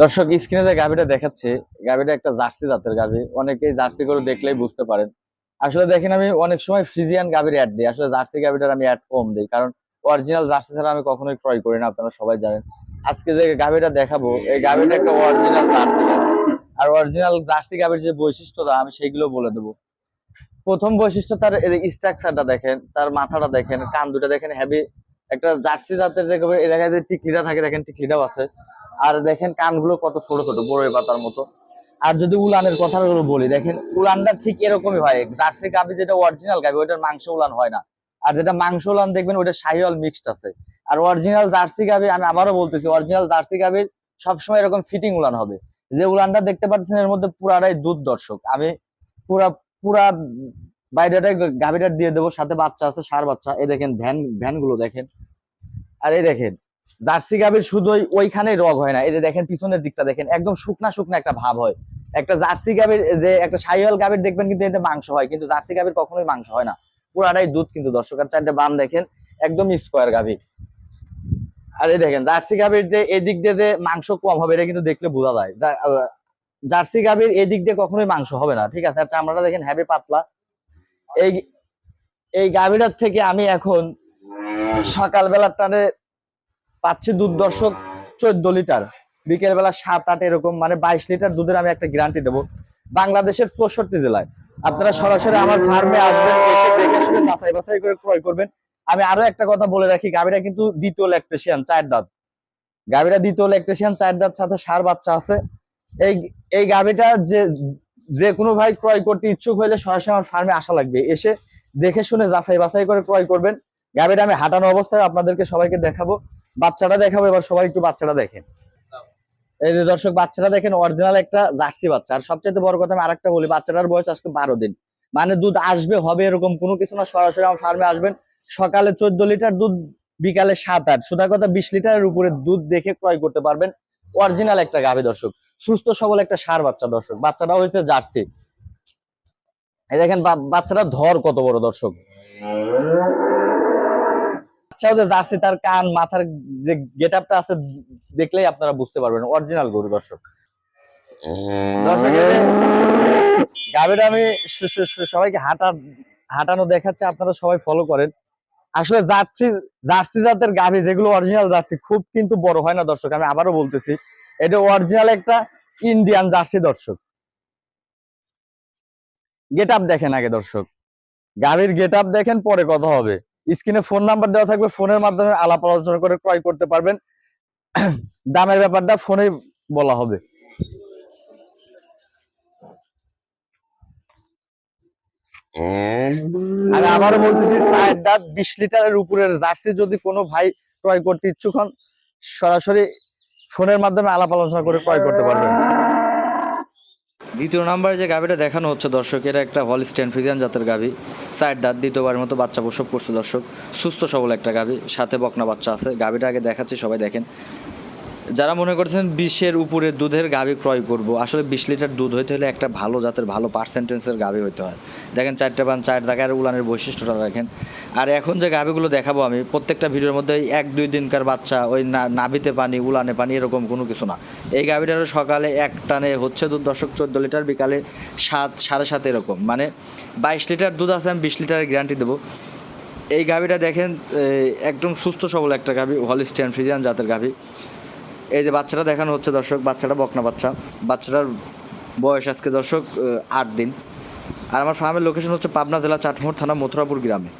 দর্শক স্ক্রিনে যে গাভিটা দেখাচ্ছে গাভিটা একটা জার্সি জাতের গাভি। অনেকেই জার্সি করে দেখলেই বুঝতে পারেন। আসলে দেখেন আমি অনেক সময় ফ্রিজিয়ান গাভির অ্যাড দিই। আসলে জার্সি গাভিটার আমি অ্যাড কম দিই। কারণ অরিজিনাল জার্সি ছাড়া আমি কখনোই ক্রয় করি না আপনারা সবাই জানেন। আজকে যে গাভিটা দেখাবো এই গাভিটা একটা অরিজিনাল জার্সি আর অরিজিনাল জার্সি গাভির যে বৈশিষ্ট্যটা আমি সেইগুলো বলে দেবো। প্রথম বৈশিষ্ট্য তার স্ট্রাকচারটা দেখেন তার মাথাটা দেখেন কান দুটা দেখেন হেভি একটা জার্সি জাতের যে গাভী, এই জায়গায় যে টিকলিটা থাকে দেখেন টিকলিটাও আছে। আর দেখেন কানগুলো কত ছোট ছোট, বড়ই পাতার মতো। আর যদি উলানের কথাগুলো বলি, দেখেন উলানটা ঠিক এরকমই হয় জার্সি গাভি যেটা অরিজিনাল গাভি ওইটার মাংস উলান হয় না। আর যেটা মাংস উলান দেখবেন, ওইটা শাহিওয়াল মিক্সড আছে। আর অরিজিনাল জার্সি গাভি আমি আবারও বলতেছি অরিজিনাল জার্সি গাভির সবসময় এরকম ফিটিং উলান হবে। যে উলানটা দেখতে পাচ্ছেন, এর মধ্যে পুরাটাই দুধ দর্শক আমি পুরা পুরা বাইরেটাই গাভিটা দিয়ে দেবো, সাথে বাচ্চা আছে, সার বাচ্চা। এই দেখেন, ভ্যান ভ্যানগুলো দেখেন। আর এই দেখেন জার্সি গাভীর শুধু ওই- ওইখানেই রগ হয় না। এই যে দেখেন, পিছনের দিকটা দেখেন, একদম শুকনা শুকনা একটা ভাব হয়। একটা জার্সি গাভীর যে একটা সাইওয়াল গাভীর দেখবেন কিন্তু এতে মাংস হয়, কিন্তু জার্সি গাভীর কখনোই মাংস হয় না। পুরাটাই দুধ কিন্তু দর্শক, আর চারটে বাম দেখেন, একদম স্কোয়ার গাভী আর এই দেখেন, জার্সি গাভীর যে এদিক দিয়ে যে মাংস কম হবে, এটা কিন্তু দেখলে বোঝা যায়। জার্সি গাভীর এদিক দিয়ে কখনোই মাংস হবে না, ঠিক আছে? আর চামড়াটা দেখেন হ্যাভি পাতলা। এই এই গাভীটার থেকে আমি এখন সকালবেলার টানে পাচ্ছি দুধ দর্শক চোদ্দ লিটার। বিকেল বেলা সাত, আট এরকম মানে বাইশ লিটার দুধের আমি একটা গ্যারান্টি দেবো। বাংলাদেশের চৌষট্টি জেলায়। আপনারা সরাসরি আমার ফার্মে আসবেন, এসে দেখে শুনে যাচাই বাছাই করে ক্রয় করবেন। আমি আরও একটা কথা বলে রাখি, গাভীরা কিন্তু দ্বিতীয় ল্যাকটেশিয়ান চার দাঁত। গাভীরা দ্বিতীয় ল্যাকটেশিয়ান চার দাঁত সাথে সার বাচ্চা আছে। এই এই গাভীটা যে যে কোনো ভাই ক্রয় করতে ইচ্ছুক হইলে সরাসরি আমার ফার্মে আসা লাগবে। এসে দেখে শুনে যাচাই বাছাই করে ক্রয় করবেন। গাভীটা আমি হাঁটানো অবস্থায় আপনাদেরকে সবাইকে দেখাবো। বাচ্চাটা দেখাবো, এবার সবাই একটু বাচ্চাটা দেখেন। এই যে দর্শক, বাচ্চাটা দেখেন অরিজিনাল একটা জার্সি বাচ্চা। আর সবচেয়ে বড় কথা আমি আরেকটা বলি, বাচ্চাটার বয়স আজকে বারো দিন। মানে দুধ আসবে, হবে এরকম কোনো কিছু না, সরাসরি আমার ফার্মে আসবেন। সকালে চোদ্দ লিটার দুধ, বিকালে সাত, আট। সুদা কথা, বিশ লিটারের উপরে দুধ দেখে ক্রয় করতে পারবেন। অরিজিনাল একটা গাভী দর্শক। সুস্থ, সবল একটা সার বাচ্চা দর্শক। বাচ্চাটা হয়েছে জার্সি। এই দেখেন বাচ্চাটা ধর কত বড় দর্শক। বাচ্চাও যে জার্সি, তার কান, মাথার যে গেট আপটা আছে, দেখলেই আপনারা বুঝতে পারবেন। অরিজিনাল গরু, দর্শক। দর্শক, এই আমি সবাইকে হাঁটা হাঁটানো দেখাচ্ছে, আপনারা সবাই ফলো করেন। আসলে জার্সি জার্সি জাতের গাভী, যেগুলো অরিজিনাল জার্সি, খুব কিন্তু বড় হয় না, দর্শক, আমি আবারও বলতেছি। এটা অরিজিনাল একটা ইন্ডিয়ান জার্সি, দর্শক। গেট আপ দেখেন আগে, দর্শক। গাভীর গেট আপ দেখেন, পরে কথা হবে। স্ক্রিনে ফোন নাম্বার দেওয়া থাকবে, ফোনের মাধ্যমে আলাপ আলোচনা করে ক্রয় করতে পারবেন। দামের ব্যাপারটা ফোনে বলা হবে। আমি আবারও বলতেছি চার দাঁত বিশ লিটারের উপরের। জার্সি যদি কোনো ভাই ক্রয় করতে ইচ্ছুক হন, সরাসরি ফোনের মাধ্যমে আলাপ আলোচনা করে ক্রয় করতে পারবেন। দ্বিতীয় নাম্বারে যে গাভিটা দেখানো হচ্ছে দর্শকের, একটা হল স্ট্যান্ড ফ্রিজিয়ান জাতের গাভি। সাইড দাঁত দ্বিতীয়বারের মতো বাচ্চা প্রসব করছে দর্শক। সুস্থ সবল একটা গাভি, সাথে বকনা বাচ্চা আছে। গাভিটা আগে দেখাচ্ছি, সবাই দেখেন। যারা মনে করছেন বিশের উপরে দুধের গাভি ক্রয় করব, আসলে বিশ লিটার দুধ হইতে হলে একটা ভালো জাতের ভালো পার্সেন্টেন্সের গাভি হইতে হয়। দেখেন চারটে পান চার দাগার উলানের বৈশিষ্ট্যটা দেখেন। আর এখন যে গাভিগুলো দেখাবো আমি, প্রত্যেকটা ভিডিওর মধ্যে এক, দুই দিনকার বাচ্চা, ওই নাভিতে পানি, উলানে পানি এরকম কোনো কিছু না। এই গাভিটারও সকালে এক টানে হচ্ছে দুধ দশক চোদ্দ লিটার, বিকালে সাত, সাড়ে সাত এরকম। মানে বাইশ লিটার দুধ আছে, আমি বিশ লিটারের গ্যারান্টি দেবো। এই গাভিটা দেখেন একদম সুস্থ সবল একটা গাভি হলিস্টিয়ান ফ্রিজিয়ান জাতের গাভি এই যে বাচ্চাটা দেখানো হচ্ছে দর্শক, বাচ্চাটা বকনা বাচ্চা। বাচ্চাটার বয়স আজকে দর্শক আট দিন। আর আমার ফার্মের লোকেশন হচ্ছে পাবনা জেলা চাটমোহর থানা মথুরাপুর গ্রামে।